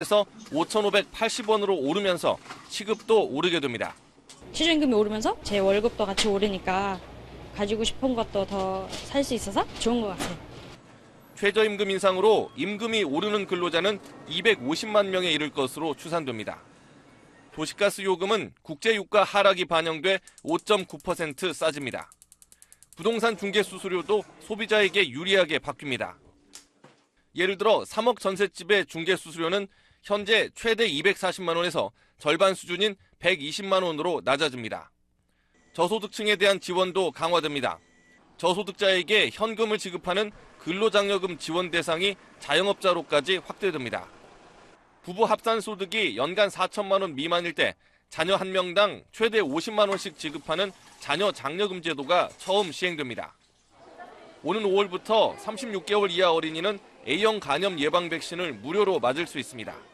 에서 5,580원으로 오르면서 시급도 오르게 됩니다. 최저임금이 오르면서 제 월급도 같이 오르니까 가지고 싶은 것도 더 살 수 있어서 좋은 것 같아요. 최저임금 인상으로 임금이 오르는 근로자는 250만 명에 이를 것으로 추산됩니다. 도시가스 요금은 국제유가 하락이 반영돼 5.9% 싸집니다. 부동산 중개 수수료도 소비자에게 유리하게 바뀝니다. 예를 들어 3억 전셋집의 중개 수수료는 현재 최대 240만 원에서 절반 수준인 120만 원으로 낮아집니다. 저소득층에 대한 지원도 강화됩니다. 저소득자에게 현금을 지급하는 근로장려금 지원 대상이 자영업자로까지 확대됩니다. 부부 합산 소득이 연간 4천만 원 미만일 때 자녀 한 명당 최대 50만 원씩 지급하는 자녀 장려금 제도가 처음 시행됩니다. 오는 5월부터 36개월 이하 어린이는 A형 간염 예방 백신을 무료로 맞을 수 있습니다.